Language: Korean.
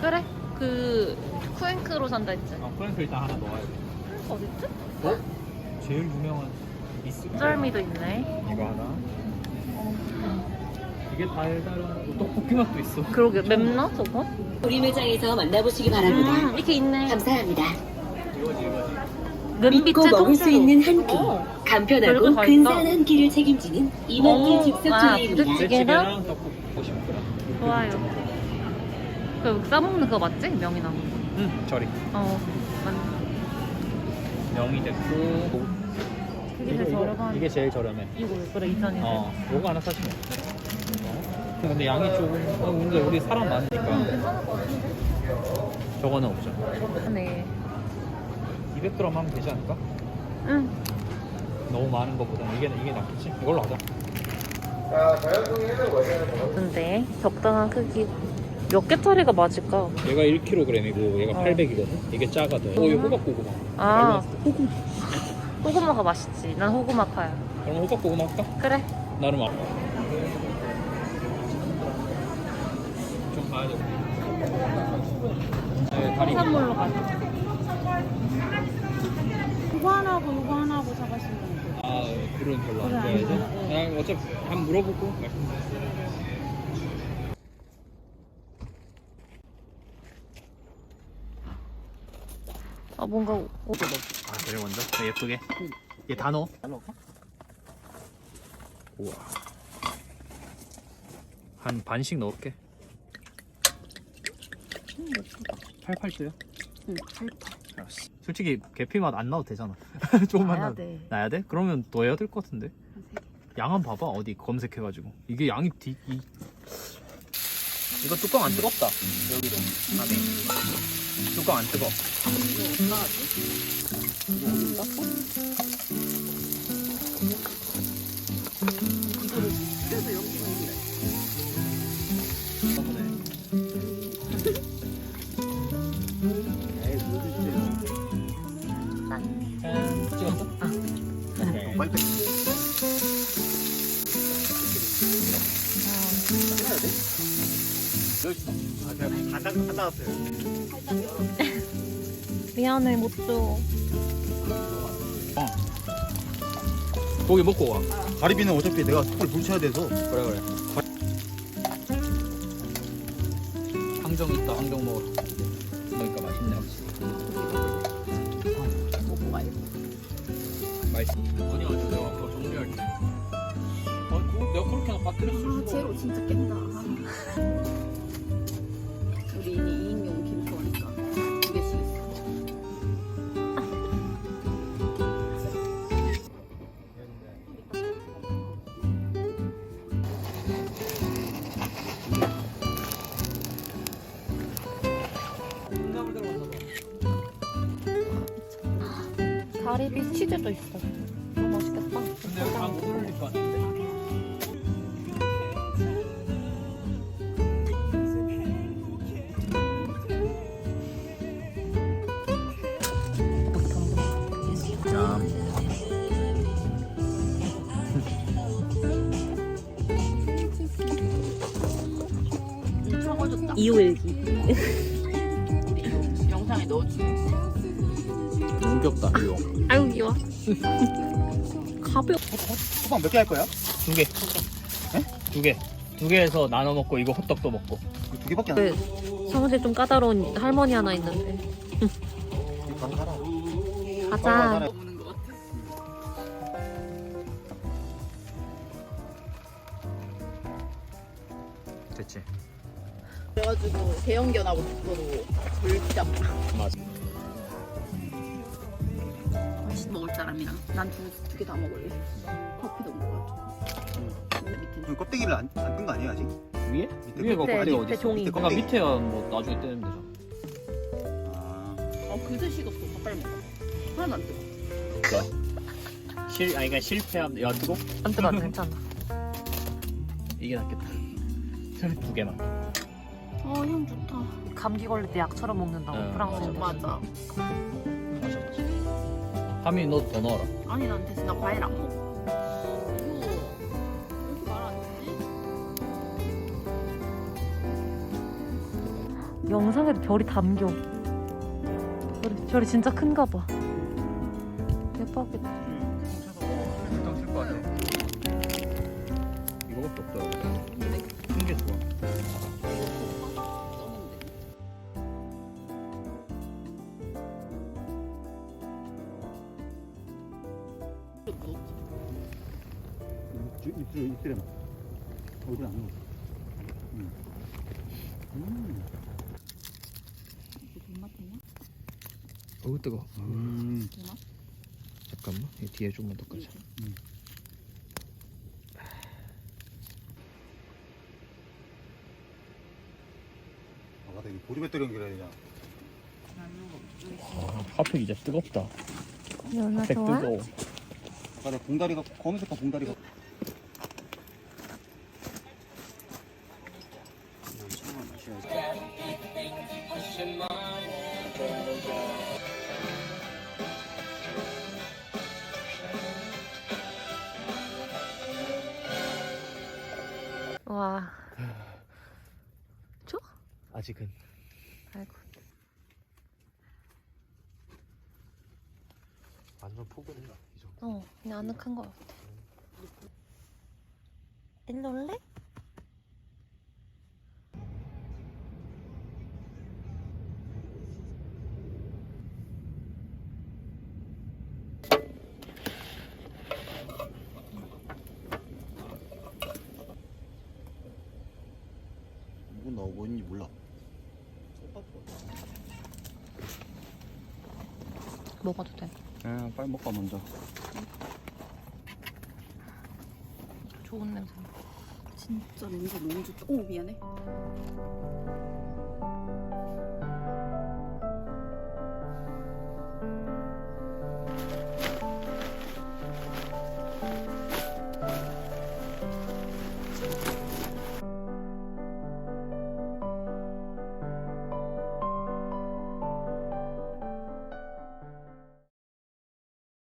그래? 그 쿠앤크로 산다 했지. 아, 프랭크 일단 하나 넣어야 돼. 어딨지? 어? 제일 유명한 미스. 썰미도 있네. 이거 하나. 이게 달달한 떡볶이 맛도 있어. 그러게 맵나 저거? 우리 매장에서 만나보시기 바랍니다. 음, 이렇게 있네. 감사합니다. 이거지 이거지. 믿고 눈빛의 먹을 수 통째로. 있는 한 끼. 어. 간편하고 다 근사한 있다. 한 끼를 책임지는 어, 이만희 즉석 아, 조리입니다. 부대찌개. 부대찌개랑 떡볶이 먹고 싶더라. 좋아요. 그 싸먹는 그거 맞지? 명이 나무. 응, 저리. 어. 맞네. 명이 됐고. 그게 제일 저렴한. 이게 제일 저렴해. 이거 그래 2,200. 어, 요거 하나 사시면. 어? 근데 양이 조금. 어, 근데 우리 사람 많으니까 괜찮을 것 같은데? 저거는 없죠. 네. 200g 하면 되지 않을까? 응. 너무 많은 것보다는 이게 이게 낫겠지? 이걸로 하자. 근데 적당한 크기. 몇 개짜리가 맞을까? 얘가 1kg이고 얘가 어. 800이거든. 이게 작아도. 어, 이거 호박 고구마. 아. 호구. 호구마가 맛있지. 난 호구마파야. 그럼 호박 고구마 할까? 그래. 나름 아. 좀 가야 돼. 네, 다리. 해산물로 가자. 그거 하나 하고 이거 하나 하고 사가시면 돼요. 아, 그런 별로 안 좋아해서. 안 좋아해. 그냥 어차피 한번 물어보고 말씀드릴게요. 뭔가 오- 아, 그래 먼저 예쁘게. 얘 다 넣어. 다 넣어. 우와. 한 반씩 넣을게. 팔팔도요? 응, 알았어. 솔직히 계피 맛 안 나도 되잖아. 조금만 나야 나도. 돼. 나야 돼? 그러면 더 해야 될 것 같은데. 양한 봐봐 어디 검색해가지고 이게 양이 뒤 이... 이거 뚜껑 안 뜨겁다 여기도 안에 뚜껑 안 뜨거 짠 찍었어? 네. 미안해 못 줘. 고기 먹고 와. 가리비는 어차피 내가 숯불 불쳐야 돼서. 그래 그래. 항정 있다 항정 먹어 그러니까 맛있네 확실히 맛있어. 아니 아니 내가 아까 정리할 때 아, 그거 내가 그렇게 하나 빠뜨렸을 수가 재료 진짜 깬다. 봐 다리비 치즈도 있어. 너무 맛있겠다. 근데 여기 다못 올릴 것 같은데 이거 영상에 넣어주세요. 너무 귀엽다 이거 아유 귀여워. 가벼. 호박 몇개 할 거야? 두 개 두 개 두 개에서 나눠 먹고 이거 호떡도 먹고 이거 두 개밖에 안그 사무실 좀 까다로운 할머니 하나 있는데. 돼. 살아. 가자. 됐지 그래가지고 대형견하고 죽어도 불장. 맞아 맛있 먹을 사람이랑 난두개 다 먹을래. 커피도 먹어. 밑에 그럼 껍데기를 안뜬거 아니야 아직? 위에? 밑에 위에가 밑에, 껍데기 어디 있어? 종이. 밑에 그러니까 껍데기. 밑에야 뭐 나중에 떼면 되잖아 아, 어 그새 식었어. 빨리 먹어. 하나도 안 뜨거. 실 아니 그러니까 실패함 야 뜨거? 안 뜨거 안 괜찮아. 이게 낫겠다 두 개만 어향 좋다. 감기 걸릴 때 약처럼 먹는다고 응, 프랑스. 맞아. 하민이 너더 넣어라 아니 난 대신 나 과일 안 먹어. 이거 왜 이렇게 말안 되지? 영상에도 별이 담겨. 별이, 별이 진짜 큰가 봐. 대박이다. 일단 쓸거 아니야? 이거밖에 없다. 큰 입술 입술에 막 얼굴 안 넣어. 음. 음. 어우 뜨거. 음. 잠깐만. 이 뒤에 좀만 더 끄자. 아 맞다 이거 보조 배터리 연결해야 되냐? 아, 핫팩 이제 뜨겁다. 좋아? 뜨거워. 아까 봉다리가 검은색깔 봉다리가. 와. 줘? 아직은. 아이고. 완전. 이 정도. 어, 그냥 아늑한 것 같아. 일로 올래? 이건 나 뭐인지 몰라. 먹어도 돼. 아 빨리 먹고 먼저. 좋은 냄새. 진짜 냄새 너무 좋다. 오 미안해.